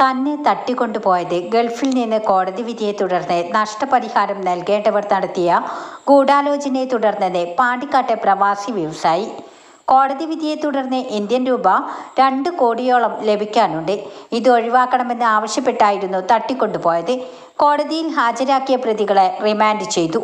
തന്നെ തട്ടിക്കൊണ്ടുപോയത് ഗൾഫിൽ നിന്ന് കോടതി വിധിയെ തുടർന്ന് നഷ്ടപരിഹാരം നൽകേണ്ടവർ നടത്തിയ ഗൂഢാലോചനയെ തുടർന്നെന്ന് പാണ്ടിക്കാട്ടെ പ്രവാസി വ്യവസായി. കോടതി വിധിയെ തുടർന്ന് ഇന്ത്യൻ രൂപ രണ്ട് കോടിയോളം ലഭിക്കാനുണ്ട്. ഇത് ഒഴിവാക്കണമെന്ന് ആവശ്യപ്പെട്ടായിരുന്നു തട്ടിക്കൊണ്ടുപോയത്. കോടതിയിൽ ഹാജരാക്കിയ പ്രതികളെ റിമാൻഡ് ചെയ്തു.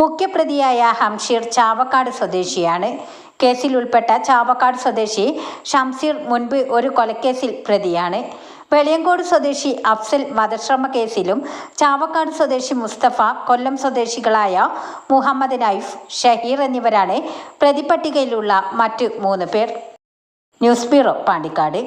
മുഖ്യപ്രതിയായ ഹംഷീർ ചാവക്കാട് സ്വദേശിയാണ്. കേസിൽ ഉൾപ്പെട്ട ചാവക്കാട് സ്വദേശി ഷംസീർ മുൻപ് ഒരു കൊലക്കേസിൽ പ്രതിയാണ്. വെളിയങ്കോട് സ്വദേശി അഫ്സൽ വധശ്രമ കേസിലും ചാവക്കാട് സ്വദേശി മുസ്തഫ കൊല്ലം സ്വദേശികളായ മുഹമ്മദ് നൈഫ് ഷഹീർ എന്നിവരാണ് പ്രതിപട്ടികയിലുള്ള മറ്റ് മൂന്ന് പേർ. News bureau Pandikkad.